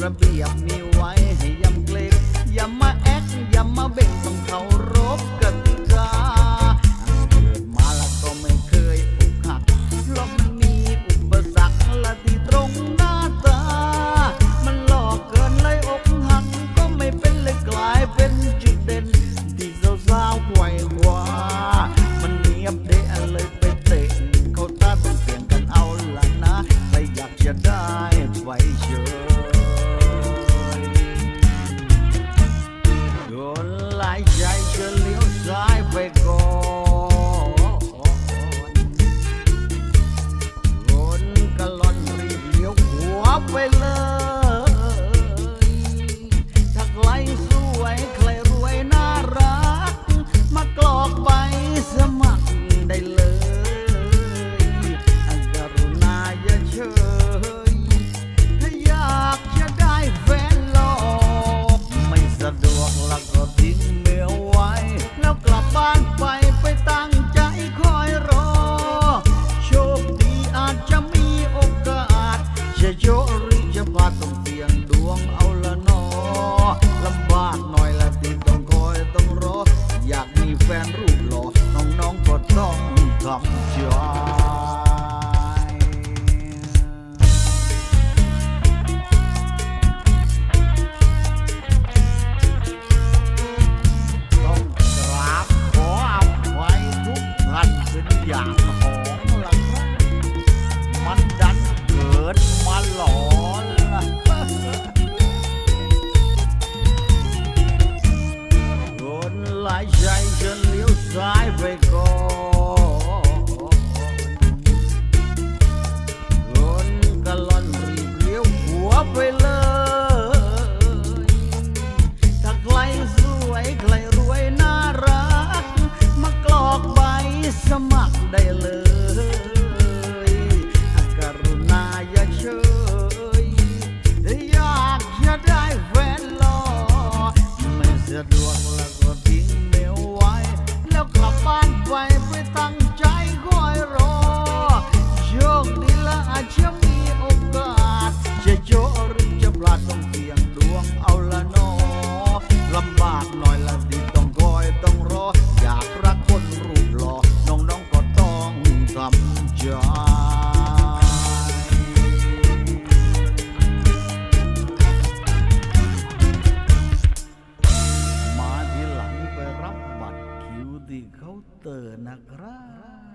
problem. จะโยริจะพาส่งเตียงดวงเอาละนอลำบากหน่อย ได้เลยกรุณาอย่าเชยอยากจะได้แฟนหอไม่สะดวกแล้วก็ทิ้งมลไวแล้วกลับบ้านไปไปตั้งใจคอยรอ โชคดีละอาจจะมีโอกาส จะโจหรือจะพลาดต้องเสี่ยงดวงเอาละนอลำบากหอยละ เขาเตือนะครับ